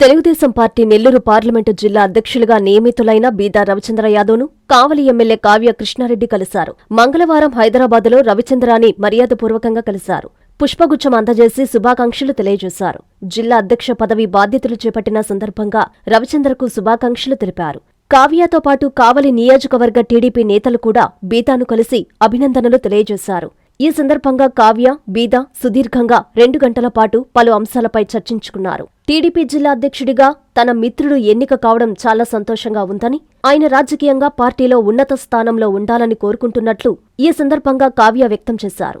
Telugu Desam party Nellore parliament జిల్లా అధ్యక్షులుగా నియమితులైన బీదా రవిచంద్ర యాదవ్ను కావలి ఎమ్మెల్యే కావ్య కృష్ణారెడ్డి కలిశారు. మంగళవారం హైదరాబాద్లో రవిచంద్రాని మర్యాదపూర్వకంగా కలిశారు. పుష్పగుచ్చం అందజేసి శుభాకాంక్షలు తెలియజేశారు. జిల్లా అధ్యక్ష పదవి బాధ్యతలు చేపట్టిన సందర్భంగా రవిచంద్రకు శుభాకాంక్షలు తెలిపారు. కావ్యతో పాటు కావలి నియోజకవర్గ టీడీపీ నేతలు కూడా బీతాను కలిసి అభినందనలు తెలియజేశారు. ఈ సందర్భంగా కావ్య బీద సుదీర్ఘంగా రెండు గంటల పాటు పలు అంశాలపై చర్చించుకున్నారు. టీడీపీ జిల్లా అధ్యక్షుడిగా తన మిత్రుడు ఎన్నిక కావడం చాలా సంతోషంగా ఉందని ఆయన రాజకీయంగా పార్టీలో ఉన్నత స్థానంలో ఉండాలని కోరుకుంటున్నట్లు ఈ సందర్భంగా కావ్య వ్యక్తం చేశారు.